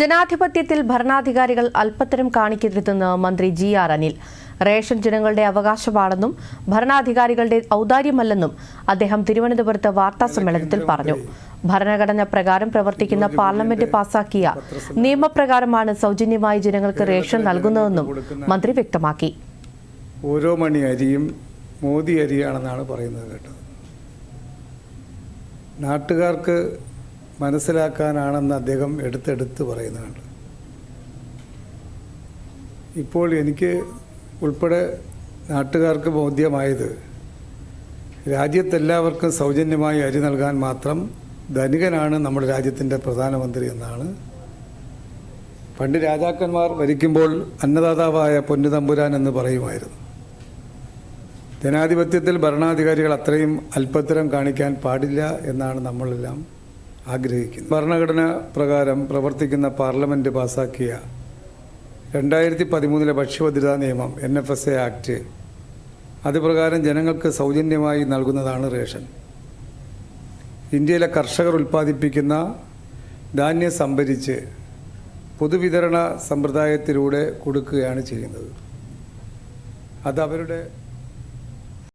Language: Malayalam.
ജനാധിപത്യത്തിൽ ഭരണാധികാരികൾ അല്പത്തരം കാണിക്കരുതെന്ന് മന്ത്രി ജി ആർ അനിൽ. റേഷൻ ജനങ്ങളുടെ അവകാശമാണെന്നും ഭരണാധികാരികളുടെ ഔദാര്യമല്ലെന്നും അദ്ദേഹം തിരുവനന്തപുരത്ത് വാർത്താ സമ്മേളനത്തിൽ പറഞ്ഞു. ഭരണഘടന പ്രകാരം പ്രവർത്തിക്കുന്ന പാർലമെന്റ് പാസാക്കിയ നിയമപ്രകാരമാണ് സൗജന്യമായി ജനങ്ങൾക്ക് റേഷൻ നൽകുന്നതെന്നും മന്ത്രി വ്യക്തമാക്കി. ഓരോ മണി അരിയും മോദി അരിയാണെന്നാണ് പറയുന്നത് കേട്ടത്. നാട്ടുകാർക്ക് മനസ്സിലാക്കാനാണെന്ന് അദ്ദേഹം എടുത്തെടുത്ത് പറയുന്നുണ്ട് ഇപ്പോൾ എനിക്ക് ഉൾപ്പെടെ നാട്ടുകാർക്ക് ബോധ്യമായത് രാജ്യത്തെല്ലാവർക്കും സൗജന്യമായി അരി നൽകാൻ മാത്രം ധനികനാണ് നമ്മുടെ രാജ്യത്തിന്റെ പ്രധാനമന്ത്രി എന്നാണ്. പണ്ട് രാജാക്കന്മാർ ഭരിക്കുമ്പോൾ അന്നദാതാവായ പൊന്നുതമ്പുരാൻ എന്ന് പറയുമായിരുന്നു. ജനാധിപത്യത്തിൽ ഭരണാധികാരികൾ അത്രയും അല്പത്തരം കാണിക്കാൻ പാടില്ല എന്നാണ് നമ്മളെല്ലാം ആഗ്രഹിക്കുന്നത് ഭരണഘടന പ്രകാരം പ്രവർത്തിക്കുന്ന പാർലമെന്റ് പാസാക്കിയ രണ്ടായിരത്തി പതിമൂന്നിലെ ഭക്ഷ്യഭദ്രതാ നിയമം N F S A act അതുപ്രകാരം ജനങ്ങൾക്ക് സൗജന്യമായി നൽകുന്നതാണ് റേഷൻ. ഇന്ത്യയിലെ കർഷകർ ഉൽപ്പാദിപ്പിക്കുന്ന ധാന്യം സംഭരിച്ച് പൊതുവിതരണ സമ്പ്രദായത്തിലൂടെ കൊടുക്കുകയാണ് ചെയ്യുന്നത്. അത് അവരുടെ